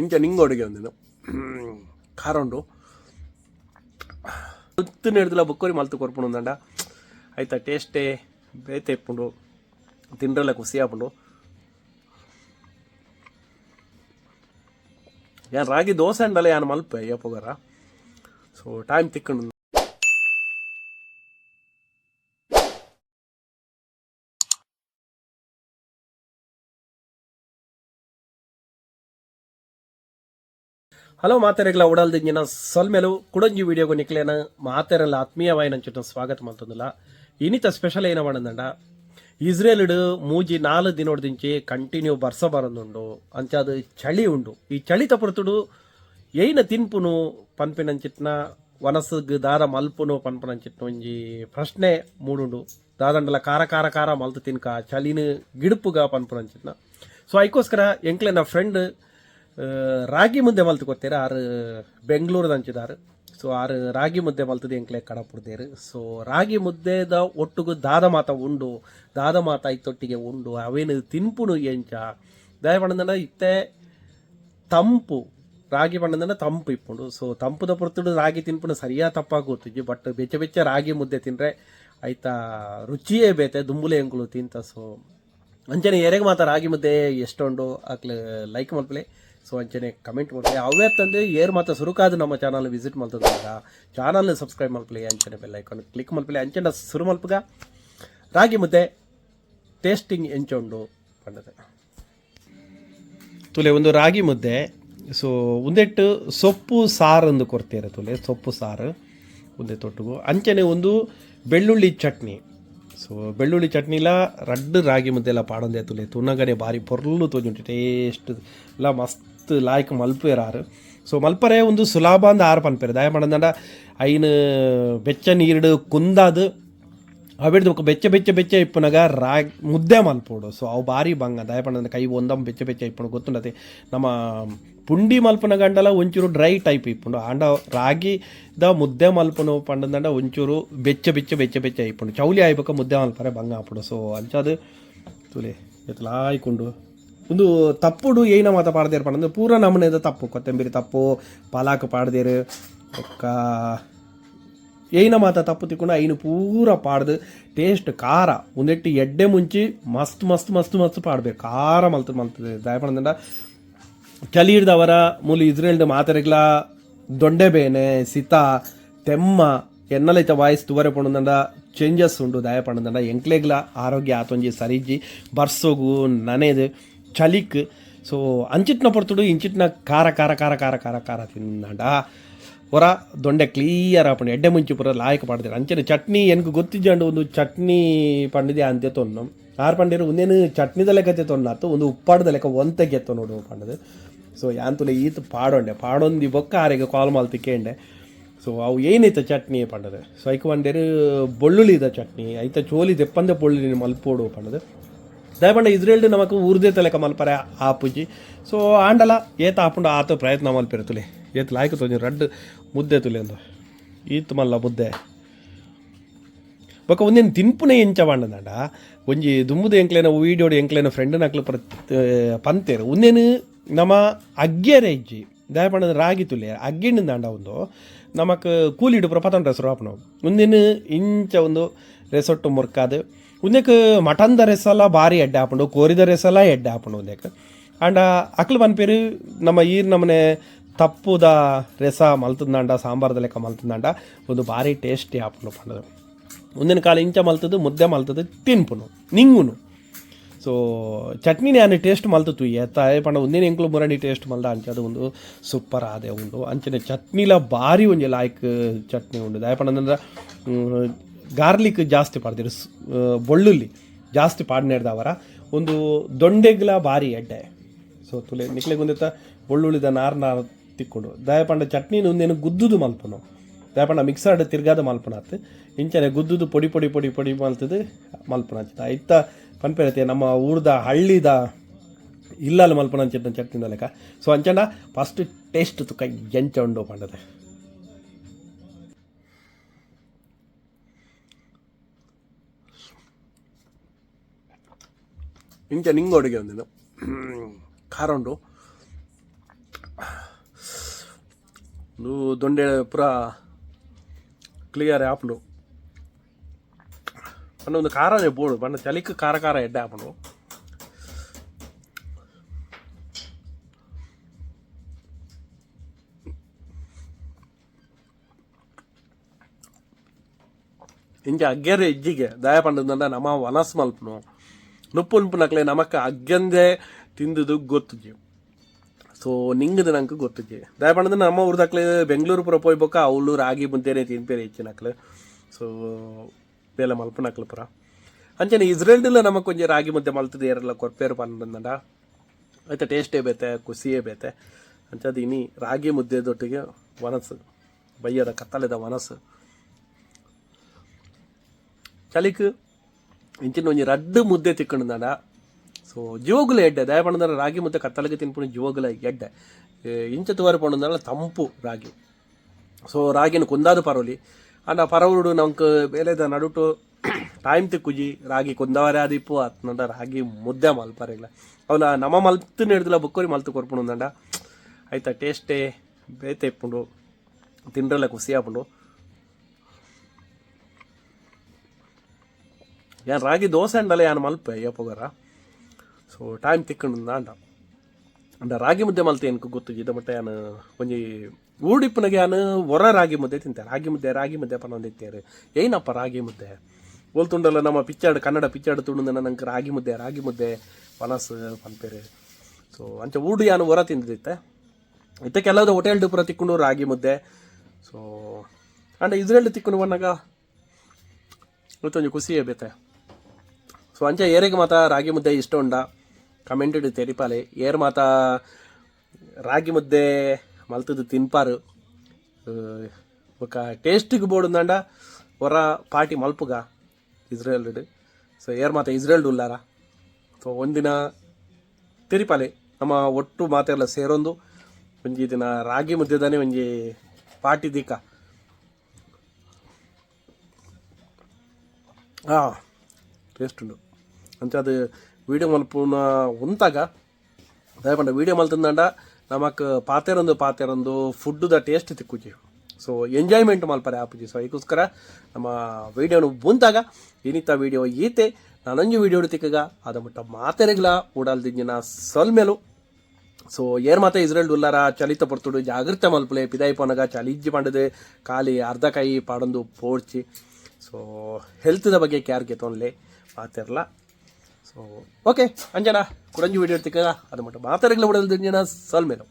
ಇಂಚ ನಿಂಗೆ ಅಡುಗೆ ಒಂದಿನ ಖಾರ ಉಂಡು. ಉತ್ತು ಹಿಡ್ದಿಲ್ಲ, ಬುಕ್ಕೋರಿ ಮಲ್ತು ಕೊರ್ಪುಂಡು ಒಂದಂಡ ಆಯ್ತಾ, ಟೇಸ್ಟೇ ಬೇತೆ ಇಪ್ಪುಂಡು. ತಿಂಡ್ರಲ್ಲ ಖುಷಿ ಆಪುಂಡು ಯಾನ್ ರಾಗಿ ದೋಸೆ ಅಂಡಲ್ಲ ಯಾನ್ ಮಲ್ಪ ಯಪ್ಪಗಾರ ಸೊ ಟೈಮ್ ತಿಕ್ಕಂಡು. ಹಲೋ ಮಾತೆರೆಗ್ಲ ಉಡಲ್ದಿಂಜಿನ ಸೊಲ್ಮೆಲು ಕುಡಂಜಿ ವಿಡಿಯೋಗು ನಿಕ್ಲೇನ. ಮಾತೆರೆಲ್ಲ ಆತ್ಮೀಯವಾಯಿನ ಚುಟ್ಟ ಸ್ವಾಗತ ಮಾಡ್ತಂದಿಲ್ಲ. ಇನಿತ ಸ್ಪೆಷಲ್ ಏನ ಮಾಡಂದಂಡ ಇಸ್ರೇಲ್ ಮೂಜಿ ನಾಲ್ಕು ದಿನೋಡ್ದಿಂಚಿ ಕಂಟಿನ್ಯೂ ಬರ್ಸ ಬರಂದುಂಡು. ಅಂಚಾದು ಚಳಿ ಉಂಡು. ಈ ಚಳಿ ತಪುರ್ತುಡು ಏನ ತಿನ್ಪುನು ಪನ್ಪಿನಂಚಿಟ್ನ ವನಸ್ಗ್ ದಾರ ಮಲ್ಪುನು ಪನ್ಪನಂಚಿಟ್ನ ಒಂಜಿ ಪ್ರಶ್ನೆ ಮೂಡುಂಡು. ದಾದಂಡಲ ಕಾರ ಕಾರ ಕಾರ ಮಲ್ತು ತಿನ್ಕ, ಚಳಿನ ಗಿಡುಪುಗ ಪನ್ಪನಂಚಿಟ್ನ. ಸೊ ಅದಕ್ಕೋಸ್ಕರ ಎಂಕ್ಲೆ ನಾ ಫ್ರೆಂಡ್ ರಾಗಿ ಮುದ್ದೆ ಮಲ್ತು ಕೊಡ್ತೀರ, ಆರು ಬೆಂಗಳೂರು ಹಂಚಿದಾರು ಸೊ ಆರು ರಾಗಿ ಮುದ್ದೆ ಮಲ್ತದ ಎಂಕ್ಲೆ ಕಡಪುಡ್ದೇರು ಸೊ ರಾಗಿ ಮುದ್ದೆದ ಒಟ್ಟುಗು ದಾದ ಮಾತ ಉಂಡು, ದಾದ ಮಾತ ಇತ್ತೊಟ್ಟಿಗೆ ಉಂಡು ಅವೇನು ತಿನ್ಪುನು ಎಂಚ. ದಯ ಪಂಡದ ಇತ್ತೆ ತಂಪು, ರಾಗಿ ಪಂಡದ ತಂಪು ಇಪ್ಪುಂಡು. ಸೊ ತಂಪುದ ಪೊರ್ತುಡು ರಾಗಿ ತಿನ್ಪುನು ಸರಿಯಾ ತಪ್ಪಾಗಿ ಗೊತ್ತಿಜ್ಜಿ ಬಟ್ ಬೆಚ್ಚ ಬೆಚ್ಚ ರಾಗಿ ಮುದ್ದೆ ತಿಂದ್ರೆ ಆಯ್ತಾ ರುಚಿಯೇ ಬೇತೆ, ದುಂಬುಲೆ ಎಂಕುಲು ತಿಂತ. ಸೊ ಅಂಚನೆ ಎರೆಗೆ ಮಾತ ರಾಗಿ ಮುದ್ದೆ ಎಷ್ಟೊಂಡು, ಅಕ್ಲೆ ಲೈಕ್ ಮಲ್ಪಲೆ. ಸೊ ಅಂಚನೆ ಕಮೆಂಟ್ ಮಾಡ್ಲಿ ಅವೇ ತಂದೆ, ಏರ್ ಮಾತ ಸುರುಕಾದ ನಮ್ಮ ಚಾನಲ್ ವಿಸಿಟ್ ಮಾಡ್ತದಾಗ ಚಾನಲ್ ಸಬ್ಸ್ಕ್ರೈಬ್ ಮಾಡ್ಲಿ ಅಂಚನೆ ಬೆಲ್ ಐಕಾನ್ ಕ್ಲಿಕ್ ಮಾಡ್ಲಿ ಅಂಚನೆ ಸುರು ಮಲ್ಪಗ, ರಾಗಿ ಮುದ್ದೆ ಟೇಸ್ಟಿಂಗ್ ಎಂಚೊಂಡು ಪಂಡದೆ ತುಲೆ, ಒಂದು ರಾಗಿ ಮುದ್ದೆ. ಸೊ ಒಂದೆಟ್ಟು ಸೊಪ್ಪು ಸಾರು ಅಂದು ಕೊಡ್ತೀರ ತುಲೆ? ಸೊಪ್ಪು ಸಾರು, ಒಂದೆ ತೊಟ್ಟುಗು. ಅಂಚನೆ ಒಂದು ಬೆಳ್ಳುಳ್ಳಿ ಚಟ್ನಿ. ಸೊ ಬೆಳ್ಳುಳ್ಳಿ ಚಟ್ನಿಲ ರಡ್ಡು ರಾಗಿ ಮುದ್ದೆ ಎಲ್ಲ ಪಾಡೊಂದೆ ತುಲೆ. ತುನಗನೆ ಬಾರಿ ಪೊರ್ಲು ತೋಜುಂಟು ಟೇಸ್ಟ್ ಎಲ್ಲ ಮಸ್ತ್. ಲಾಯ್ಕ್ ಮಲ್ಪೇರಾರು ಸೊ ಮಲ್ಪರೆ ಒಂದು ಸುಲಭ ಅಂದ ಆರು ಪನ್ಪೇರು. ದಯ ಮಾಡಂದ ಐನು ಬೆಚ್ಚ ನೀರು ಕುಂದಾದು ಅವಿಡ್ದು ಬೊಕ ಬೆಚ್ಚ ಬೆಚ್ಚ ಬೆಚ್ಚ ಇಪ್ಪುನಗ ರಾಗಿ ಮುದ್ದೆ ಮಲ್ಪೋಡು. ಸೊ ಅವು ಬಾರಿ ಬಂಗ. ದಯಪಂಡ ಕೈ ಒಂದಮ್ ಬೆಚ್ಚ ಬೆಚ್ಚ ಇಪ್ಪುಂಡು ಗೊತ್ತುಂಡತೆ. ನಮ್ಮ ಪುಂಡಿ ಮಲ್ಪನ ಗಂಡಲ ಒಂಚೂರು ಡ್ರೈ ಟೈಪ್ ಇಪ್ಪುಂಡು. ಆಂಡ ರಾಗಿ ದ ಮುದ್ದೆ ಮಲ್ಪನು ಪಂಡದಂಡ ಒಂಚೂರು ಬೆಚ್ಚ ಬೆಚ್ಚ ಬೆಚ್ಚ ಬೆಚ್ಚ ಇಪ್ಪುಂಡು. ಚೌಲಿ ಆಯ್ಬೇಕ ಮುದ್ದೆ ಮಲ್ಪರೆ ಬಂಗ ಆಪುಡು. ಸೊ ಅಂಚಾದು ತುಲೆ ಎತ್ತಲಾಯ್ಕೊಂಡು ಒಂದು ತಪ್ಪುಡು ಏನ ಮಾತ ಪಾಡ್ದೇರು ಪಂಡ ಪೂರ ನಮನೆದ ತಪ್ಪು, ಕೊತ್ತಂಬರಿ ತಪ್ಪು, ಪಾಲಾಕ್ ಪಾಡ್ದೇರು ಒಕ್ಕ, ಏನ ಮಾತ ತಪ್ಪು ತಿಕ್ಕೊಂಡು ಐನು ಪೂರ ಪಾಡ್ದು, ಟೇಸ್ಟ್ ಖಾರ, ಒಂದೆಟ್ಟು ಎಡ್ಡೆ ಮುಂಚಿ ಮಸ್ತ್ ಮಸ್ತ್ ಮಸ್ತ್ ಮಸ್ತ್ ಪಾಡ್ಬೇಕು ಖಾರ ಮಲ್ತ ಮಲ್ತದೆ ದಯಪಣದಿಂದ ಚಳಿ ಹಿಡ್ದವರ ಮೂಲ ಇಸ್ರೇಲ್ದ ಮಾತರೆಗ್ಲ, ದೊಂಡೆ ಬೇನೆ, ಸಿತ, ತೆಮ್ಮ, ಎನ್ನಲೈತ ವಾಯ್ಸ್ ತುವರೆ ಪಣದಂಡ ಚೇಂಜಸ್ ಉಂಡು ದಯ ಪಣದಂಡ ಎಂಕ್ಲೆಗ್ಲ ಆರೋಗ್ಯ ಆತೊಂಜಿ ಸರಿಜಿ ಬರ್ಸೋಗು ನನೆದು. ಚಳಿಕ್. ಸೊ ಅಂಚಿಟ್ನ ಪಡ್ತುಡು, ಇಂಚಿಟ್ನ ಖಾರ ಖಾರ ಖಾರ ಖಾರ ಖಾರ ಖಾರ ತಿನ್ನಂಡ ಹೊರ ದೊಂಡೆ ಕ್ಲಿಯರ್ ಆಪಣೆ ಎಡ್ಡೆ ಮುಂಚೆ ಪುರ ಲಾಯಕ ಪಾಡ್ದಿರ. ಅಂಚನೆ ಚಟ್ನಿ ಎನ್ಕು ಗೊತ್ತಿಜ್ಜಂಡು ಒಂದು ಚಟ್ನಿ ಪಂಡಿದೆ ಅಂತೆ ತೊನ್ನು. ಆರು ಪಂಡಿರು ಒಂದೇನು ಚಟ್ನಿದ ಲೆಕ್ಕತೆ ತೊನ್ನಾತು ಒಂದು ಉಪ್ಪಾಡದ ಲೆಕ್ಕ ಒಂತೆ ಎತ್ತ ನೋಡು ಪಂಡದು. ಸೊ ಯಾಂತುಲೆ ಈತ ಪಾಡೊಂಡೆ. ಪಾಡೊಂದಿ ಬೊಕ್ಕ ಆರೆಗೆ ಕಾಲ್ ಮಾಲ್ ತಿಕ್ಕೇಂಡೆ. ಸೊ ಅವು ಏನೈತೆ ಚಟ್ನಿ ಪಂಡದು. ಸೊ ಐಕ ಒಂದೇರು ಬೊಳ್ಳುಳಿದ ಚಟ್ನಿ. ಐತ ಚೋಲಿ ದೆಪ್ಪಂದೆ ಬೊಳ್ಳುಳಿ ಮಲ್ಪೋಡು ಪಂಡದು. ದಯಪಂಡ ಇಸ್ರೇಲ್ಡ್ ನಮಕ್ ಊರ್ದೆ ತಲೆಕ ಆ ಆಪುಜಿ. ಸೊ ಆಂಡಲ, ಏತ ಆಪುಂಡ ಆತ ಪ್ರಯತ್ನ ಮಲ್ಪೆರೆ ತುಲೆ. ಏತ್ ಲಾಯ್ಕ ತೊಂಜಿ ರಡ್ಡ್ ಮುದ್ದೆ ತುಲೆ ಅಂದು. ಈತ್ ಮಲ್ಲ ಮುದ್ದೆ. ಬೊಕ ಒಂದೇನು ತಿನ್ಪುನೆ ಎಂಚ ಬಾಂಡದಂಡ ಒಂಜಿ ದುಮ್ಮುದ ಎಂಕ್ಲೇನ, ವೀಡಿಯೋಡು ಎಂಕ್ಲೇನ ಫ್ರೆಂಡ್ ನಕ್ಲು ಪ್ರ ಪಂತೇರು. ಒಂದೇನು ನಮ್ಮ ಅಗ್ಗೆರೆ ಇಜ್ಜಿ ದಯಪಂಡದ ರಾಗಿ ತುಲೆ ಅಗ್ಗಿಣ್ಣ ದಾಂಡ ಒಂದು ನಮಕ್ ಕೂಲಿಡು ಪುರ ಪತಂಡ ಹೆಸರು ಆಪಣ ಒಂದಿನ ಇಂಚ ಒಂದು ರೆಸಾರ್ಟ್ ಮುರ್ಕಾದು. ಉಂದೆಕ್ ಮಟನ್ದ ರೆಸಲ ಭಾರಿ ಎಡ್ಡೆ ಹಾಪುಂಡು ಕೋರಿದ ರೆಸಲ ಎಡ್ಡೆ ಆಪುಂಡು ಉಂದೆಕ್ ಆಂಡ ಅಕ್ಲು ಪನ್ಪೇರು ನಮ್ಮ ಈರ್ ನಮ್ಮನೆ ತಪ್ಪುದ ರೆಸ ಮಲ್ತಂದಾಂಡ ಸಾಂಬಾರ್ದ ಲೆಕ್ಕ ಮಲ್ತಂದಾಂಡ ಒಂದು ಭಾರಿ ಟೇಸ್ಟಿ ಆಪುಂಡು ಪಂಡದು. ಮುಂದಿನ ಕಾಲ ಇಂಚ ಮಲ್ತದು, ಮುದ್ದೆ ಮಲ್ತದು, ತಿನ್ಪುನು, ನಿಂಗುನು. ಸೊ ಚಟ್ನಿ ಅನ್ನ ಟೇಸ್ಟ್ ಮಲ್ತತು ಎತ್ತ. ಪಂಡ ಒಂದಿನ ಎಂಕ್ಲು ಮುರಣಿ ಟೇಸ್ಟ್ ಮಲ್ದ ಅಂಚದು ಒಂದು ಸೂಪರ್ ಆದೆ ಉಂಡು. ಅಂಚನೆ ಚಟ್ನಿಲ ಭಾರಿ ಒಂಜಿ ಲಾಯ್ಕ್ ಚಟ್ನಿ ಉಂಡು ದಯ ಪಂಡ ಗಾರ್ಲಿಕ್ ಜಾಸ್ತಿ ಪಾಡ್ದಿರು ಬೊಳ್ಳುಳ್ಳಿ ಜಾಸ್ತಿ ಪಾಡ್ನೇಡ್ದವರ ಒಂದು ದೊಂಡೆಗ್ಲ ಬಾರಿ ಎಡ್ಡೆ. ಸೊ ತುಲೆ ನಿಕ್ಲೆ ಗುಂದಿತ್ತ ಬೊಳ್ಳುಳ್ಳಿದ ನಾರ್ ನಾರ್ ತಿಕ್ಕೊಂಡು. ದಯಪಂಡ ಚಟ್ನಿ ಒಂದೇನು ಗುದ್ದುದು ಮಲ್ಪನು. ದಯಪಂಡ ಮಿಕ್ಸರ್ಡ್ ತಿರ್ಗಾದ ಆತು ಇಂಚನೆ ಗುದ್ದುದು ಪೊಡಿ ಪೊಡಿ ಪೊಡಿ ಪೊಡಿ ಮಲ್ತದು ಮಲ್ಪನ ಹಚ್ಚಿದ ಇತ್ತ ಪನ್ಪೇರತೆ ನಮ್ಮ ಊರ್ದ ಹಳ್ಳಿದ ಇಲ್ಲಲ್ಲ ಮಲ್ಪನ ಅಂಚಿದ್ದ ಚಟ್ನಿದ ಲೆಕ್ಕ ಸೊ ಅಂಚಂಡ ಫಸ್ಟ್ ಟೇಸ್ಟ್ ತುಕ ಎಂಚ ಉಂಡು ಪಂಡದೆ. ಇಂಚ ನಿಂಗೆ ಅಡುಗೆ ಒಂದಿನ ಖಾರ ಉಂಡು నువ్వు దొండే ಪುರ ಕ್ಲಿಯರ್ ಆಪುಂಡು ಪಂಡ ಒಂದು ಖಾರನೇ ಬೋಡು ಪಂಡ ಚಲಿಕ್ ಖಾರ ಖಾರ ಎಡ್ಡೆ ಆಪುಂಡು ಇಂಚ ಅಗ್ಗೆರೆ ಇಜ್ಜಿಗೆ ದಯ ಪಂಡದಂಡ ನಮ್ಮ ವನಸ್ ನಮಕ ಅಗ್ಗಂದೆ ತಿಂದುದು ಗೊತ್ತಿಗೆ ಸೊ ನಿಂಗದ ನಂಗೆ ಗೊತ್ತಿಗೆ ದಯ ಪಂಡದ ನಮ್ಮ ಊರ್ದಕ್ಲೆ ಬೆಂಗಳೂರು ಪುರ ಪೋಯ್ ಬೋಕ ಅವಳು ರಾಗಿ ಬಂತೇನೆ ತಿನ್ಪೇರೆ ಹೆಚ್ಚಿನಕ್ಲೆ ಸೊ ಬೇಲ ಮಲ್ಪನಕ್ಲೆ ಪುರ. ಅಂಚನೆ ಇಸ್ರೇಲ್ಡಿಲ್ಲ ನಮಗೆ ಕೊಂಚ ರಾಗಿ ಮುದ್ದೆ ಮಲ್ತದೆ ಏರೆಲ್ಲ ಕೊರ್ಪೇರು ಪಂಡಂದ ಆಯ್ತಾ ಟೇಸ್ಟೇ ಬೇತೆ, ಖುಷಿಯೇ ಬೇತೆ. ಅಂಚದ ಇನಿ ರಾಗಿ ಮುದ್ದೆದೊಟ್ಟಿಗೆ ವನಸು. ಬಯ್ಯದ ಕತ್ತಲೆದ ವನಸು. ಚಲಿಕ್ ಒಂಜಿ రడ్డు ಮುದ್ದೆ ತಿಕ್ಕಂಡ ಸೊ ಜೋಗುಲ ಎಡ್ಡೆ. ದಯ ಪಂಡದ ರಾಗಿ ಮುದ್ದೆ ಕತ್ತಲಗೆ ತಿನ್ಪುಣ ಜೋಗುಲ ಎಡ್ಡೆ. ಇಂಚ ತುವಾರಿ ಪಂಡಂದಲ್ಲ ತಂಪು ರಾಗಿ. ಸೊ ರಾಗಿನ ಕೊಂದಾದ ಪರೋಲಿ. ಅನ್ನ ಪರವರುಡು ನಮ್ಕ್ ಬೇಲೆದ ನಡುಟು ಟೈಮ್ ತಿಕ್ಕುಜಿ, ರಾಗಿ ಕೊಂದವರೆ ಆದಿಪ್ಪು ಅತ್ನಂಡ ರಾಗಿ ಮುದ್ದೆ ಮಲ್ಪರಿಲ್ಲ ಅವನ ನಮ್ಮ ಮಲ್ತು ಹಿಡ್ದಿಲ್ಲ, ಬುಕ್ಕೋರಿ ಮಲ್ತು ಕೊರ್ಪುಣು ಅಂದಂಡ ಆಯ್ತಾ, ಟೇಸ್ಟೇ ಬೇತೆ ಇಪ್ಪುಂಡು, ತಿಂಡ್ರಲ್ಲ ಖುಷಿ ಆಪುಂಡು ಯಾನ್ ರಾಗಿ ದೋಸೆ ಅಂಡಲ್ಲ ಯಾನ್ ಮಲ್ಪೆ? ಯಪ್ಪಗರ ಸೊ ಟೈಮ್ ತಿಕ್ಕಂಡು ಅಂಡ ಅಂಡ ರಾಗಿ ಮುದ್ದೆ ಮಲ್ತೆ ಏನಕ್ಕೆ ಗೊತ್ತು? ಇದ ಮಟ್ಟ ಯಾನು, ಒಂಜಿ ಊಡಿಪ್ಪನಿಗೆ ಯಾನು ಹೊರ ರಾಗಿ ಮುದ್ದೆ ತಿಂತೆ ರಾಗಿ ಮುದ್ದೆ ರಾಗಿ ಮುದ್ದೆ ಪನ್ನೊಂದಿತ್ತೇರು ಏನಪ್ಪ ರಾಗಿ ಮುದ್ದೆ? ಓಲ್ತುಂಡಲ್ಲ ನಮ್ಮ ಪಿಚ್ಚಾಡು, ಕನ್ನಡ ಪಿಚ್ಚಾಡು ತುಂಡು ನಂಗೆ ರಾಗಿ ಮುದ್ದೆ ರಾಗಿ ಮುದ್ದೆ, ಪನಸ್ ಪನ್ಪೇರು ಸೊ ಅಂಚ ಊಡು ಯಾನು ಹೊರ ತಿಂದಿತ್ತೆ ಇತ್ತ ಕೆಲವು ಹೋಟೆಲ್ ಡಿಪುರ ತಿಕ್ಕೊಂಡು ರಾಗಿ ಮುದ್ದೆ. ಸೊ ಅಂಡ ಇದ್ರಲ್ಲಿ ತಿಕ್ಕೊಂಡು ಬಂದಾಗ ಇವತ್ತೊಂದು ಖುಷಿಯೇ ಬೇತೆ. ಸೊ ಅಂಚ ಏರಿಗೆ ಮಾತ ರಾಗಿ ಮುದ್ದೆ ಇಷ್ಟ ಉಂಡ ಕಮೆಂಟ್ ಇಡು ತೆರಿಪಾಲೆ ಏರ್ ಮಾತ ರಾಗಿ ಮುದ್ದೆ ಮಲ್ತದು ತಿನ್ಪಾರು ఒక టేస్ట్కి బోడుందండ వర పాటి మల్పుగా ఇజ్రాయెల్ ಸೊ ಏರ್ ಮಾತ ಇಸ್ರೇಲ್ ಉಲ್ಲಾರ ಸೊ ಒಂದಿನ ತಿರಿಪಾಲೆ ನಮ್ಮ ಒಟ್ಟು ಮಾತೆಲ್ಲ ಸೇರೊಂದು ಒಂಜಿ ದಿನ ರಾಗಿ ಮುದ್ದೆದಾನೆ ಒಂಜಿ ಪಾಟಿ ದಿಕ್ಕ ಆ ಟೇಸ್ಟ್ ಉಂಡು ಅಂಚ ಅದು ವೀಡಿಯೋ ಮಲ್ಪುನ ಉಂತಾಗ ದಯಪಂಡ ವೀಡಿಯೋ ಮಲ್ತಂದಂಡ ನಮಕ್ ಪಾತೆರೊಂದು ಪಾತೆರೊಂದು ಫುಡ್ದ ಟೇಸ್ಟ್ ತಿಕ್ಕುಜಿ ಸೊ ಎಂಜಾಯ್ಮೆಂಟ್ ಮಲ್ಪರೆ ಆಪುಜಿ ಸೊ ಅದಕ್ಕೋಸ್ಕರ ನಮ್ಮ ವೀಡಿಯೋನು ಬಂದಾಗ, ಏನಿತ್ತ ವೀಡಿಯೋ ಈತೆ, ನಾನಂಜು ವೀಡಿಯೋ ತಿಕ್ಕಗ ಅದ ಮಟ್ಟ ಮಾತೆರೆಗ್ಲ ಊಡಲ್ದಿಜ್ಜಿನ ಸೊಲ್ಮೇಲು. ಸೊ ಏರ್ ಮಾತ ಇಸ್ರೇಲ್ ಉಲ್ಲಾರ ಚಲಿತ ಪಡ್ತುಡು ಜಾಗೃತ ಮಲ್ಪಲೆ, ಪಿದಾಯಿ ಪೋನಗ, ಚಲಿಜ್ಜಿ ಪಂಡದೆ, ಖಾಲಿ ಅರ್ಧ ಕಾಯಿ ಪಾಡೊಂದು ಪೋಡ್ಚಿ ಸೊ ಹೆಲ್ತ್ದ ಬಗ್ಗೆ ಕೇರ್ ತೊನ್ಲೆ ಮಾತಿರಲ್ಲ ಸೊ ಓಕೆ ಅಂಜನ ಕುಡಂಜಿ ವಿಡಿಯೋ ತಿಕ್ಕ ಅದು ಮಟ್ಟ ಮಾತಾಡಗ್ಲ ಬಿಡಲ್ದು ಜನ ಸಲ್ಮೇಲು